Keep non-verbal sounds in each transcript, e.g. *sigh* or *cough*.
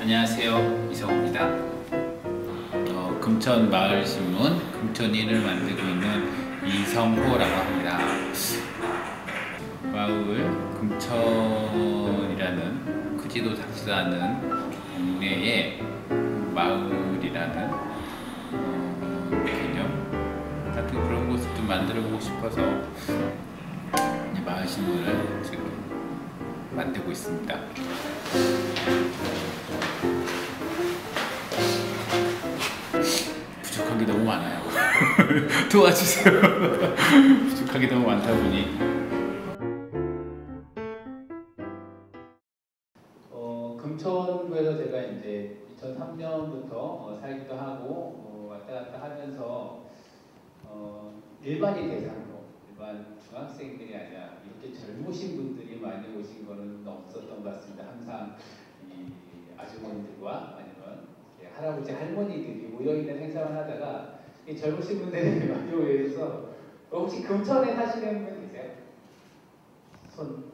안녕하세요 이성호입니다. 어, 금천 마을신문 금천인을 만들고 있는 이성호라고 합니다. 마을 금천이라는 크지도 작지도 않은 동네에 마을 같은 그런 것을 좀 만들어 보고 싶어서 마을신문을 지금 만들고 있습니다. 부족한 게 너무 많아요. *laughs* 도와주세요. *laughs* 부족한 게 너무 많다 보니. 일반인 대상으로 일반 중학생들이 아니라 이렇게 젊으신 분들이 많이 오신 거는 없었던 것 같습니다. 항상 이 아주머니들과 아니면 할아버지 할머니들이 모여있는 행사만 하다가 이 젊으신 분들이 *laughs* 많이 모여있어서 혹시 금천에 사시는 분 계세요? 손?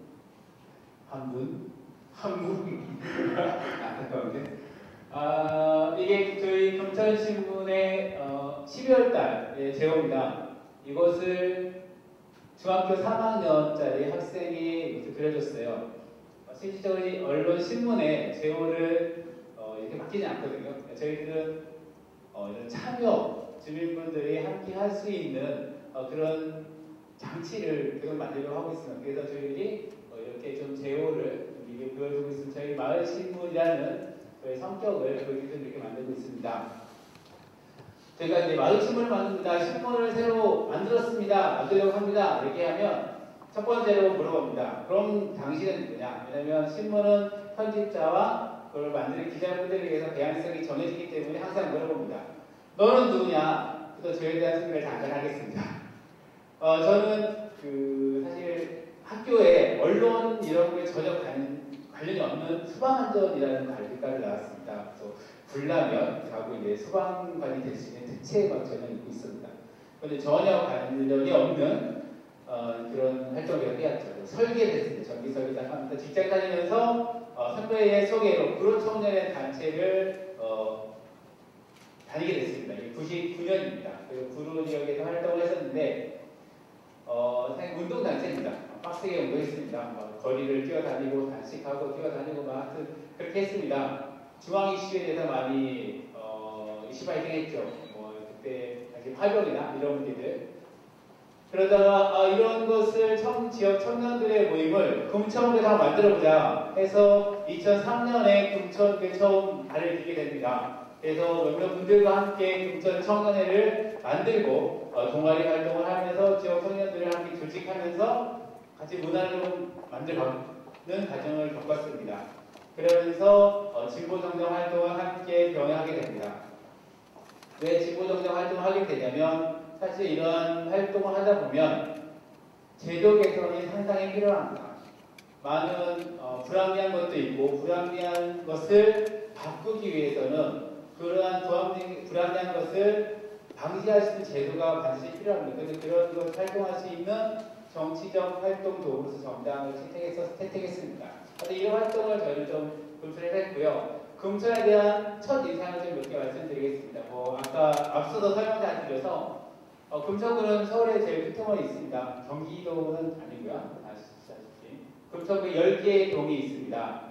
한 분? *laughs* 한 분? *laughs* 안타까운데 아, 이게 저희 금천 신문의 어, 12월달 제호입니다. 이것을 중학교 3학년짜리 학생이 그려줬어요. 어, 실질적으로 언론 신문에 제호를 어, 이렇게 바뀌지 않거든요. 저희들은 어, 이런 참여 주민분들이 함께 할 수 있는 어, 그런 장치를 계속 만들려고 하고 있습니다. 그래서 저희들이 어, 이렇게 좀 제호를 이게 보여주고 있습니다. 저희 마을 신문이라는 저희 성격을 저희들이 이렇게 만들고 있습니다. 저희가 이제 신문을 만듭니다. 신문을 새로 만들었습니다. 만들려고 합니다. 이렇게 하면 첫 번째로 물어봅니다. 그럼 당신은 누구냐? 왜냐하면 신문은 편집자와 그걸 만드는 기자분들에 의해서 대안성이 정해지기 때문에 항상 물어봅니다. 너는 누구냐? 그래서 저에 대한 소개를 잠깐 하겠습니다. 어, 저는 그 사실 학교에 언론 이런 거에 전혀 관, 관련이 없는 수방안전이라는 관리과를 나왔습니다. 불나면 가고 이제 소방관이 될 수 있는 특채 전혀 입고 있습니다. 그런데 전혀 관련이 없는 어, 그런 활동을 해왔죠. 설계를 했습니다. 전기 설계를 합니다. 직장 다니면서 어, 선배의 소개로 구로 청년의 단체를 어, 다니게 됐습니다. 99년입니다. 그리고 구로 지역에서 활동을 했었는데 어, 운동 단체입니다. 빡세게 운동했습니다. 뭐 거리를 뛰어다니고 단식하고 뛰어다니고 막 하여튼 그렇게 했습니다. 중앙 이슈에 대해서 많이 어, 이슈 발생했죠. 뭐 그때 당시 화병이나 이런 문제들. 그러다가 아, 이런 것을 청, 지역 청년들의 모임을 금천구에서 만들어보자 해서 2003년에 금천구에 처음 발을 들게 됩니다. 그래서 몇몇 분들과 함께 금천 청년회를 만들고 어, 동아리 활동을 하면서 지역 청년들을 함께 조직하면서 같이 문화를 만들어가는 과정을 겪었습니다. 그러면서 어, 진보정정 활동을 함께 병행하게 됩니다. 왜 진보정정 활동을 하게 되냐면 사실 이러한 활동을 하다 보면 제도 개선이 상당히 필요합니다. 많은 어, 불합리한 것도 있고 불합리한 것을 바꾸기 위해서는 그러한 불합리한 것을 방지할 수 있는 제도가 반드시 필요합니다. 그래서 그런 것을 활동할 수 있는 정치적 활동 도구로서 정당을 채택해서 채택했습니다. 그런데 이런 활동을 저희는 좀 검토를 했고요. 금천에 대한 첫 인상을 좀 몇 개 말씀드리겠습니다. 뭐 아까 앞서도 설명 잘 드려서 어, 금천구는 서울에 제일 큰 터널이 있습니다. 경기도는 아니고요. 아시다시피 금천구에 10개의 동이 있습니다.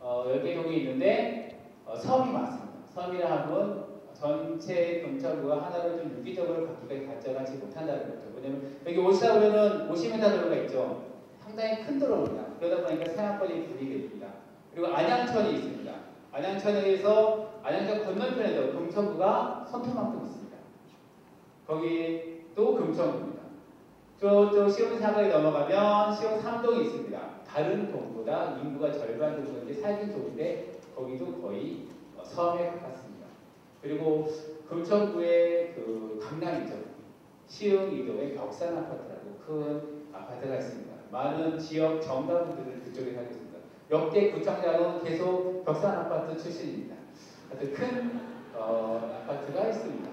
어, 10개의 동이 있는데 어, 섬이 많습니다. 섬이라 하면 전체 금천구가 하나로 좀 유기적으로 바뀌게 발전하지 못한다는 거죠. 왜냐면 여기 오시다 보면은 50m 도로가 있죠. 상당히 큰 도로입니다. 그러다 보니까 생활권이 분리게 됩니다. 그리고 안양천이 있습니다. 안양천에서 안양천 건너편에도 금천구가 손톱만큼 있습니다. 거기 또 금천구입니다. 저쪽 시흥 사거리 넘어가면 시흥 삼동이 있습니다. 다른 동보다 인구가 절반 정도 살긴 좋은데 거기도 거의 섬에 가깝습니다. 그리고 금천구의 그 강남 이죠. 시흥 이동의 벽산 아파트라고 큰 아파트가 있습니다. 많은 지역 정당분들은 그쪽에 살고 있습니다. 역대 구청장은 계속 벽산 아파트 출신입니다. 아주 큰 어, 아파트가 있습니다.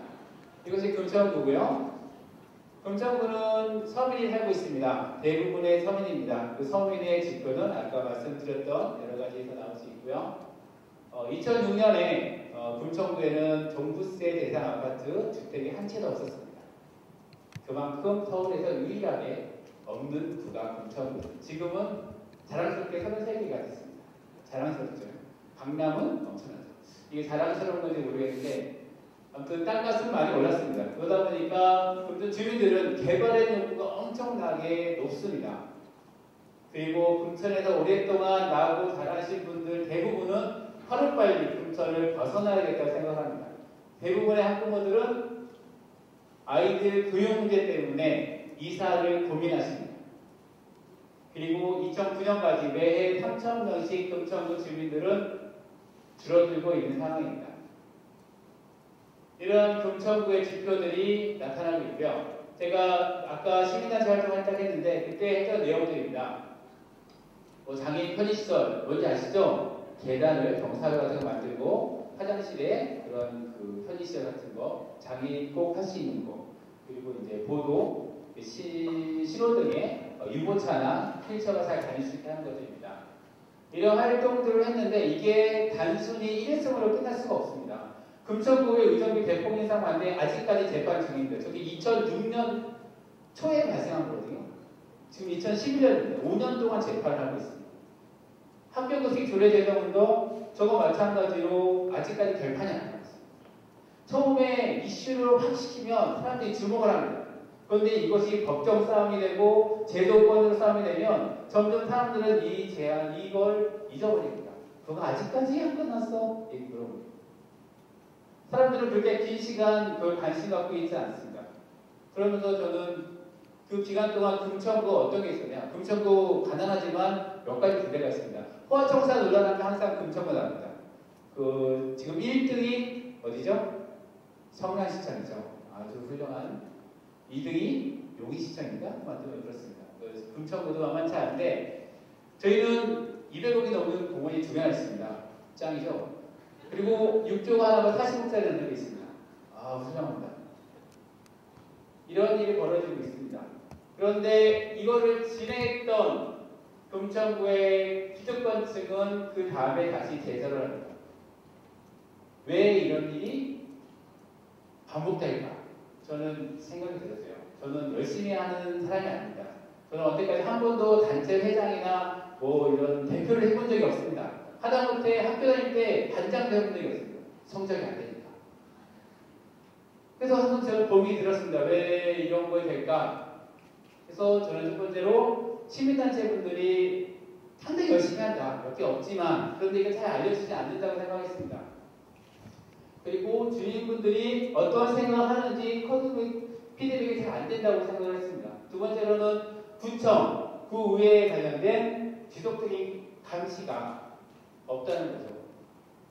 이것이 금천구고요. 금천구는 서민이 살고 있습니다. 대부분의 서민입니다. 그 서민의 지표는 아까 말씀드렸던 여러 가지에서 나올 수 있고요. 어, 2006년에 어, 금천구에는 종부세 대상 아파트 주택이 한 채도 없었습니다. 그만큼 서울에서 유일하게 없는 구가 금천구. 지금은 자랑스럽게 33개가 됐습니다. 자랑스럽죠. 강남은 엄청나죠. 이게 자랑스러운 건지 모르겠는데 아무튼 땅값은 많이 올랐습니다. 그러다 보니까 금천 주민들은 개발의 욕구가 엄청나게 높습니다. 그리고 금천에서 오랫동안 나고 자라신 분들 대부분은 하루빨리 금천을 벗어나야겠다고 생각합니다. 대부분의 학부모들은 아이들 교육 문제 때문에 이사를 고민하십니다. 그리고 2009년까지 매해 3,000명씩 금천구 주민들은 줄어들고 있는 상황입니다. 이런 금천구의 지표들이 나타나고 있고요. 제가 아까 시민단체 활동을 딱 했는데 그때 했던 내용들입니다. 뭐 장애인 편의시설 뭔지 아시죠? 계단을 경사로 같은 거 만들고 화장실에 그런 그 편의시설 같은 거 장애인 꼭 할 수 있는 거 그리고 이제 보도 시, 신호등에 유모차나 휠체어가 잘 다닐 수 있게 하는 것들입니다. 이런 활동들을 했는데 이게 단순히 일회성으로 끝날 수가 없습니다. 금천구의 의정비 대폭 인상 반대 아직까지 재판 중인데 저게 2006년 초에 발생한 거거든요. 지금 2011년 5년 동안 재판을 하고 있습니다. 학교도시 조례 제정운동 저거 마찬가지로 아직까지 결판이 안 나왔어요. 처음에 이슈를 확 시키면 사람들이 주목을 합니다. 그런데 이것이 법정 싸움이 되고 제도권으로 싸움이 되면 점점 사람들은 이 제안 이걸 잊어버립니다. 그거 아직까지 안 끝났어? 사람들은 그렇게 긴 시간 그걸 관심 갖고 있지 않습니다. 그러면서 저는 그 기간 동안 금천구 어떤 게 있었냐? 금천구 가난하지만 몇 가지 부대가 있습니다. 호화청사 논란하면 항상 금천구 나옵니다. 그 지금 1등이 어디죠? 성남시청이죠. 아주 훌륭한 2등이 용인시청인가? 만들면 그렇습니다. 그 금천구도 만만치 않은데 저희는 200억이 넘는 공원이 두 개나 있습니다. 짱이죠? 그리고 6조가 하나가 40억짜리 연결이 있습니다. 아, 훌륭합니다. 이런 일이 벌어지고 있습니다. 그런데 이거를 진행했던 금천구의 기득권층은 그 다음에 다시 제설을 합니다. 왜 이런 일이 반복될까? 저는 생각이 들었어요. 저는 열심히 하는 사람이 아닙니다. 저는 언제까지 한 번도 단체 회장이나 뭐 이런 대표를 해본 적이 없습니다. 하다못해 학교 다닐 때 반장도 해본 적이 없습니다. 성적이 안 되니까. 그래서 한번 제가 고민이 들었습니다. 왜 이런 거에 될까? 그래서 저는 첫 번째로 시민단체 분들이 상당히 열심히 한다. 몇 개 없지만 그런데 이게 잘 알려지지 않는다고 생각했습니다. 그리고 주민분들이 어떤 생각을 하는지 피드백이 잘 안 된다고 생각을 했습니다. 두 번째로는 구청, 구의회에 관련된 지속적인 감시가 없다는 거죠.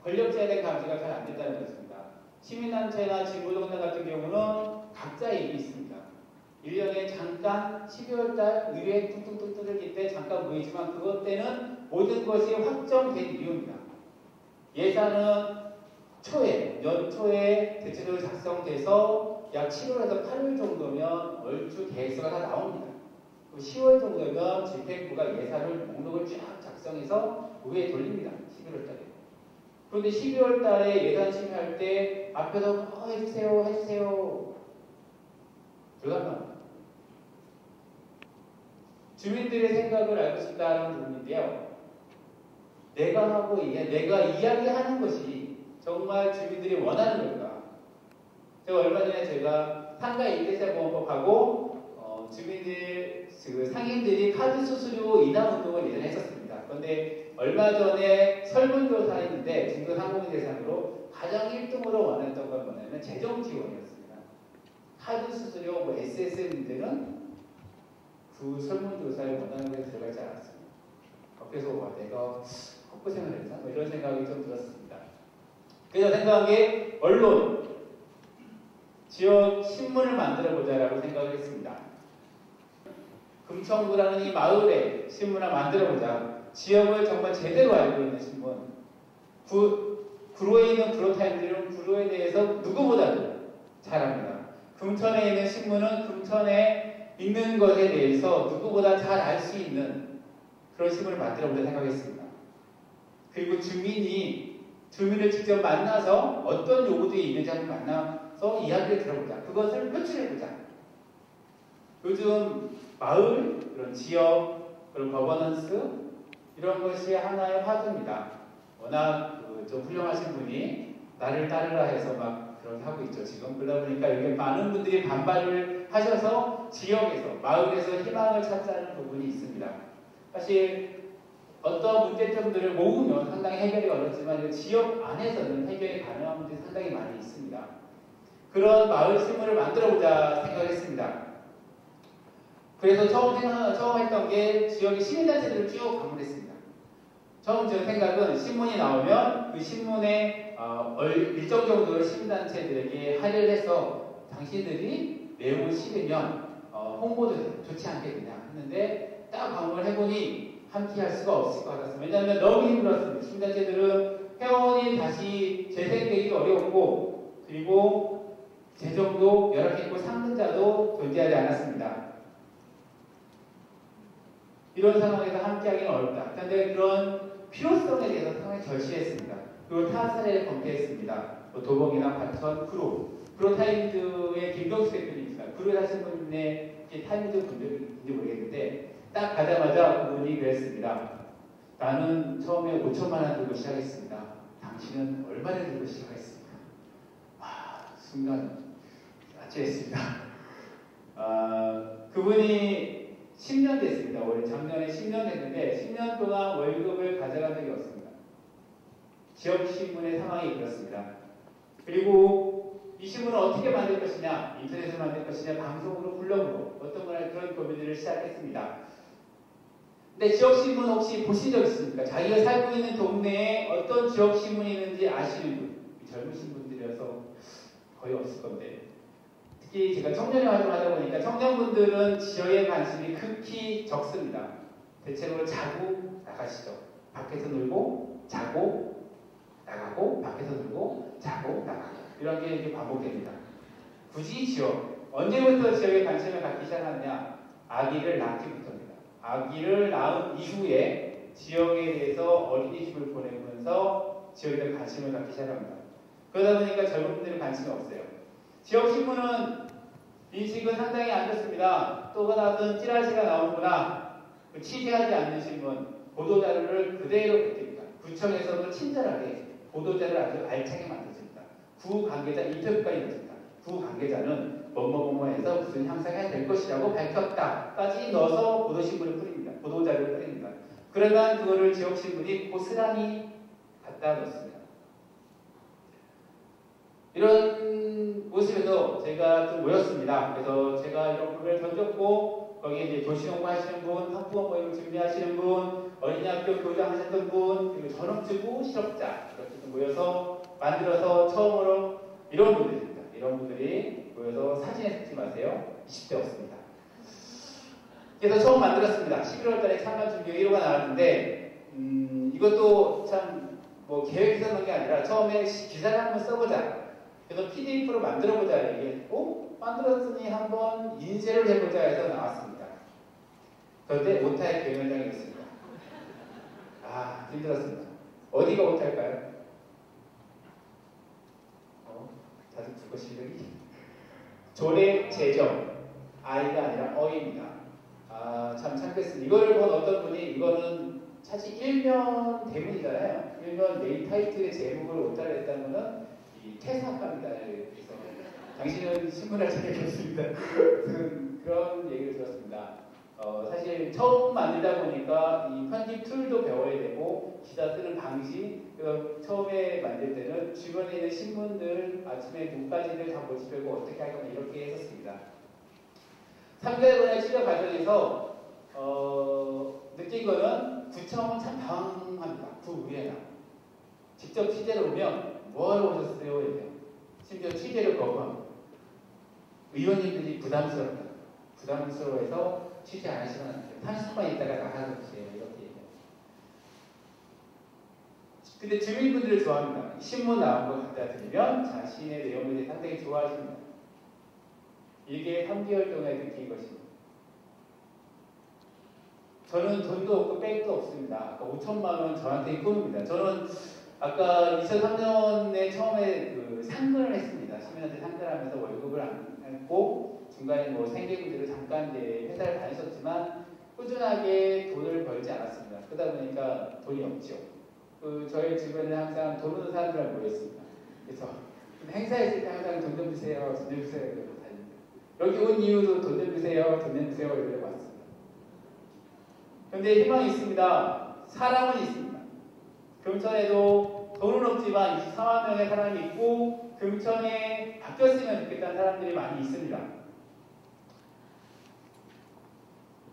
권력자에 대한 감시가 잘 안 된다는 것입니다. 시민단체나 진보동단 같은 경우는 각자 일이 있습니다. 1년에 잠깐 12월달 의회 뚝뚝뚝 뜯을 때 잠깐 모이지만 그것 때는 모든 것이 확정된 이유입니다. 예산은 초에, 연초에 대체적으로 작성돼서 약 7월에서 8월 정도면 얼추 계획서가 다 나옵니다. 10월 정도면 집행부가 예산을 목록을 쫙 작성해서 의회에 돌립니다. 11월 달에. 그런데 12월 달에 예산 심의할 때 앞에서 어, 해주세요, 해주세요. 불가능합니다. 주민들의 생각을 알고 싶다는 부분인데요. 내가 하고 내가 이야기하는 것이 정말 주민들이 원하는 걸까? 제가 얼마 전에 제가 상가 임대차 보험법하고 어, 주민들 그 상인들이 카드 수수료 인하 운동을 예전에 했었습니다. 그런데 얼마 전에 설문조사 했는데 중도 상공인 대상으로 가장 1등으로 원했던 건 뭐냐면 재정 지원이었습니다. 카드 수수료, 뭐 문제는 그 설문조사에 원하는 게 들어가지 않았습니다. 그래서 와 내가 헛고생을 했나? 뭐 이런 생각이 좀 들었습니다. 그래서 생각한 게 언론, 지역 신문을 만들어 보자라고 생각을 했습니다. 금천구라는 이 마을에 신문을 만들어 보자. 지역을 정말 제대로 알고 있는 신문. 구, 구로에 있는 구로타임들은 구로에 대해서 누구보다도 잘 압니다. 금천에 있는 신문은 금천에 있는 것에 대해서 누구보다 잘 알 수 있는 그런 신문을 만들어 보자 생각했습니다. 그리고 주민이 주민을 직접 만나서 어떤 요구들이 있는지 한번 만나서 이야기를 들어보자. 그것을 표출해보자. 요즘 마을, 그런 지역, 그런 거버넌스 이런 것이 하나의 화두입니다. 워낙 그 좀 훌륭하신 분이 나를 따르라 해서 막 그렇게 하고 있죠. 지금 그러다 보니까 이렇게 많은 분들이 반발을 하셔서 지역에서 마을에서 희망을 찾자는 부분이 있습니다. 사실 어떤 문제점들을 모으면 상당히 해결이 어렵지만 지역 안에서는 해결이 가능한 문제들이 상당히 많이 있습니다. 그런 마을 신문을 만들어보자 생각했습니다. 그래서 처음 생각, 처음 했던 게 지역의 시민단체들을 쭉 방문했습니다. 처음 제 생각은 신문이 나오면 그 신문에 어, 일정 정도의 시민단체들에게 할애를 해서 당신들이 내용을 실으면 어, 홍보도 좋지 않겠느냐 했는데 딱 방문을 해보니 함께 할 수가 없을 것 같았습니다. 왜냐하면 너무 힘들었습니다. 시민단체들은 회원이 다시 재생되기도 어려웠고 그리고 재정도 열악했고 상승자도 존재하지 않았습니다. 이런 상황에서 함께하기는 어렵다. 그런데 그런 필요성에 대해서 상당히 절실했습니다. 그리고 타 사례를 검토했습니다. 뭐 도봉이나 과천, 구로. 구로 타임즈의 김경수 대표님입니다. 구로에 사신 분의 타임즈 분들인지 모르겠는데 딱 가자마자 그분이 그랬습니다. 나는 처음에 5천만 원 들고 시작했습니다. 당신은 얼마나 들고 시작했습니까? 아, 순간 아찔했습니다. 아, 그분이 10년 됐습니다. 올해 작년에 10년 됐는데 10년 동안 월급을 가져간 적이 없습니다. 지역 신문의 상황이 그렇습니다. 그리고 이 신문을 어떻게 만들 것이냐, 인터넷으로 만들 것이냐, 방송으로 블로그로 어떤 거나 그런 고민들을 시작했습니다. 근데 지역 신문 혹시 보신 적 있습니까? 자기가 살고 있는 동네에 어떤 지역 신문이 있는지 아시는 분, 젊으신 분들이어서 거의 없을 건데 특히 제가 청년의 활동을 하다 보니까 청년분들은 지역에 관심이 극히 적습니다. 대체로 자고 나가시죠. 밖에서 놀고 자고 나가고 밖에서 놀고 자고 나가고 이런 게 이렇게 반복됩니다. 굳이 지역 언제부터 지역에 관심을 갖기 시작하느냐 아기를 낳기부터입니다. 아기를 낳은 이후에 지역에 대해서 어린이집을 보내면서 지역에 관심을 갖기 시작합니다. 그러다 보니까 젊은 분들은 관심이 없어요. 지역 신문은 인식은 상당히 안 좋습니다. 또 하나는 찌라시가 나오는구나. 그 취재하지 않는 신문, 보도자료를 그대로 베낍니다. 구청에서도 친절하게 보도자료를 아주 알차게 만들어줍니다. 구 관계자 인터뷰까지 넣습니다. 구 관계자는 뭐뭐뭐뭐해서 무슨 향상이 될 것이라고 밝혔다까지 넣어서 보도 신문을 뿌립니다. 보도 자료를 뿌립니다. 그러면 그거를 지역 신문이 고스란히 갖다 놓습니다. 이런 모습에서 제가 좀 모였습니다. 그래서 제가 이런 글을 던졌고 거기에 이제 도시농부 하시는 분, 학부모 모임을 준비하시는 분, 어린이학교 교장 하셨던 분, 그리고 전업주부 실업자 이렇게 좀 모여서 만들어서 처음으로 이런 분들입니다. 이런 분들이 모여서 사진에 찍지 마세요. 20대였습니다. 그래서 처음 만들었습니다. 11월 달에 창간 준비 1호가 나왔는데 음, 이것도 참 뭐 계획해서 넣은 게 아니라 처음에 기사를 한번 써보자. 그래서 PDF로 만들어보자 얘기했고 만들었으니 한번 인쇄를 해보자 해서 나왔습니다. 그런데 오타의 경영장이었습니다. 아 힘들었습니다. 어디가 오타일까요? 어, 다들 국어 실력이 조례 제정 아이가 아니라 어입니다. 아 참 참겠습니다. 이거를 본 어떤 분이 이거는 사실 일면 대문이잖아요. 일면 메인 타이틀의 제목을 오타를 했다는 것은 퇴사합니다. 그래서 당신은 신문할 자격이 없습니다. 그런 얘기를 들었습니다. 어, 사실 처음 만들다 보니까 이 편집 툴도 배워야 되고 기사 쓰는 방식 그 처음에 만들 때는 주변에 있는 신문들 아침에 눈까지를 다 모집하고 어떻게 할 거냐 이렇게 했었습니다. 3개월의 취재 과정에서 어, 느낀 거는 구청은 참 당황합니다. 구의회나 직접 취재를 오면 뭘 오셨어요? 이래요. 심지어 취재를 거부합니다. 의원님들이 부담스럽다. 부담스러워해서 취재 안 하시면 안 돼요. 30분 있다가 나가서 주세요. 이렇게 얘기해요. 근데 주민분들을 좋아합니다. 신문 나온 거 갖다 드리면 자신의 대해 상당히 좋아하십니다. 이게 3개월 동안 느낀 것입니다. 저는 돈도 없고 백도 없습니다. 아까 5천만 원 저한테 꿈입니다. 저는 아까 2003년에 처음에 그 상근을 했습니다. 시민한테 상근하면서 월급을 안 했고 중간에 뭐 생계 문제로 잠깐 이제 회사를 다녔었지만 꾸준하게 돈을 벌지 않았습니다. 그러다 보니까 돈이 없죠. 그 저희 주변에 항상 돈 없는 사람들 모였습니다. 그래서 행사했을 때 항상 돈 좀 주세요, 돈 좀 주세요 이러고 다닙니다. 여기 온 이유도 돈 좀 주세요, 돈 좀 주세요 이러고 왔습니다. 그런데 희망이 있습니다. 사람은 있습니다. 금천에도 돈은 없지만 24만 명의 사람이 있고 금천에 바뀌었으면 좋겠다는 사람들이 많이 있습니다.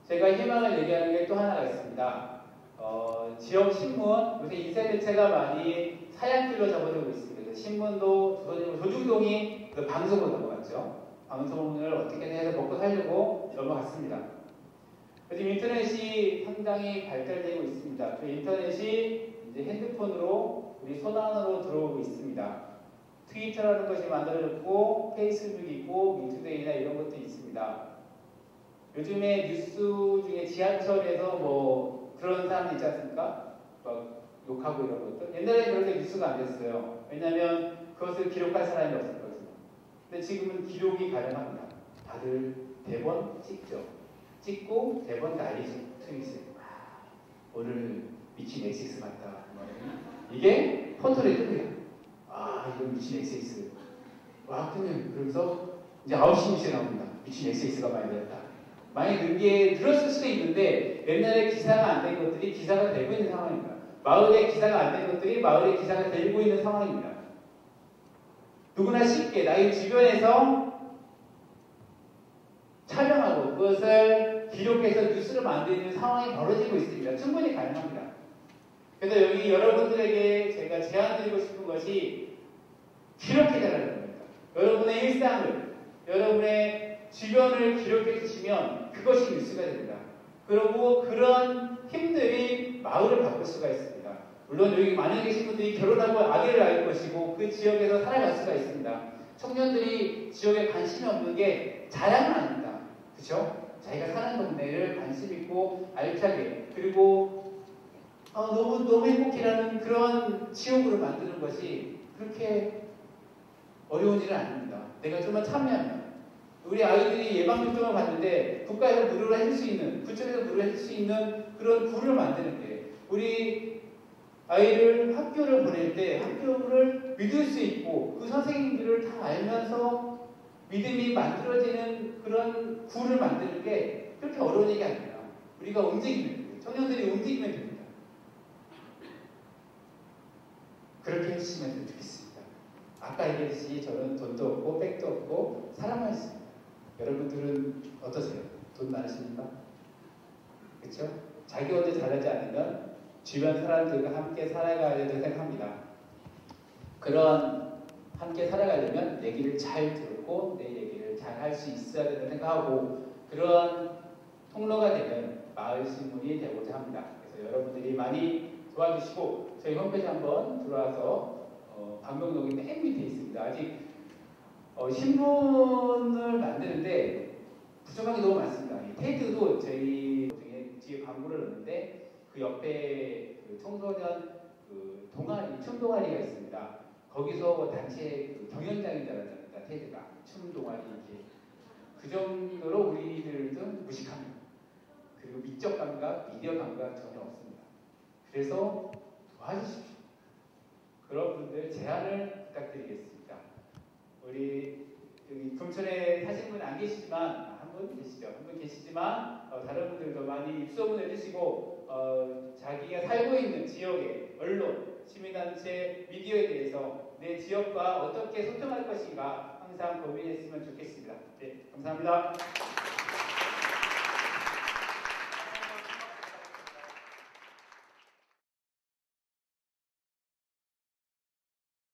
제가 희망을 얘기하는 게 또 하나가 있습니다. 어, 지역 신문, 요새 인쇄 대체가 많이 사양길로 접어들고 있습니다. 신문도 조중동이 그 방송으로 넘어갔죠. 방송을 어떻게든 해서 먹고 살려고 넘어갔습니다. 요즘 인터넷이 상당히 발달되고 있습니다. 그 인터넷이 이제 핸드폰으로 우리 손 안으로 들어오고 있습니다. 트위터라는 것이 만들어졌고 페이스북이 있고 민투데이나 이런 것도 있습니다. 요즘에 뉴스 중에 지하철에서 뭐 그런 사람 있지 않습니까? 막 욕하고 이런 것들. 옛날에 그렇게 뉴스가 안 됐어요. 왜냐하면 그것을 기록할 사람이 없었거든요. 근데 지금은 기록이 가능합니다. 다들 대본 찍죠. 찍고 대본 날리죠. 트윗을. 아, 오늘 미친 엑시스 같다. 뭐 이게 포털에 뜹니다. 아, 이건 미친 엑시스. 와, 그냥 그러면서 이제 9시 뉴스에 나옵니다. 미친 엑시스가 많이 됐다. 많이 늘게 늘었을 수도 있는데 옛날에 기사가 안 된 것들이 기사가 되고 있는 상황입니다. 마을에 기사가 안 된 것들이 마을에 기사가 되고 있는 상황입니다. 누구나 쉽게 나의 주변에서 촬영하고 그것을 기록해서 뉴스를 만드는 상황이 벌어지고 있습니다. 충분히 가능합니다. 그래서 여기 여러분들에게 제가 제안 드리고 싶은 것이 기록해달라는 겁니다. 여러분의 일상을, 여러분의 주변을 기록해 주시면 그것이 뉴스가 됩니다. 그리고 그런 힘들이 마을을 바꿀 수가 있습니다. 물론 여기 많은 계신 분들이 결혼하고 아기를 낳을 것이고 그 지역에서 살아갈 수가 있습니다. 청년들이 지역에 관심이 없는 게 자랑은 아닙니다. 그렇죠? 자기가 사는 동네를 관심 있고 알차게 그리고 아, 너무 너무 행복이라는 그런 지역으로 만드는 것이 그렇게 어려운 일은 아닙니다. 내가 좀만 참여하면 우리 아이들이 예방접종을 받는데 국가에서 무료로 해줄 수 있는 구청에서 무료로 해줄 수 있는 그런 굴을 만드는 게 우리 아이를 학교를 보낼 때 학교를 믿을 수 있고 그 선생님들을 다 알면서 믿음이 만들어지는 그런 굴을 만드는 게 그렇게 어려운 얘기 아닙니다. 우리가 움직이면 돼요. 청년들이 움직이면 됩니다. 그렇게 해주시면 좋겠습니다. 아까 얘기했듯이 저는 돈도 없고 백도 없고 사랑만 있습니다. 여러분들은 어떠세요? 돈 많으십니까? 그렇죠? 자기 혼자 잘하지 않으면 주변 사람들과 함께 살아가야 된다고 생각합니다. 그런 함께 살아가려면 얘기를 잘 듣고 내 얘기를 잘 할 수 있어야 된다고 생각하고 그런 통로가 되는 마을 신문이 되고자 합니다. 그래서 여러분들이 많이 도와주시고 저희 홈페이지 한번 들어와서 어, 방명록이 맨 밑에 있습니다. 아직 어, 신문을 만드는데 부족한 게 너무 많습니다. 이 테이프도 저희 중에 뒤에 광고를 넣는데 그 옆에 그 청소년 그 동아리, 춤 동아리가 있습니다. 거기서 단체 그 경연장인 줄 알았답니다. 테드가 춤 동아리 이렇게 그 정도로 우리들도 무식합니다. 그리고 미적 감각, 미디어 감각 전혀 없습니다. 그래서 도와주십시오. 그런 분들 제안을 부탁드리겠습니다. 우리 여기 금천에 사신 분 안 계시지만 한 분 계시죠. 한 분 계시지만 어, 다른 분들도 많이 입소문 해주시고 어, 자기가 살고 있는 지역의 언론, 시민단체, 미디어에 대해서 내 지역과 어떻게 소통할 것인가 항상 고민했으면 좋겠습니다. 네, 감사합니다.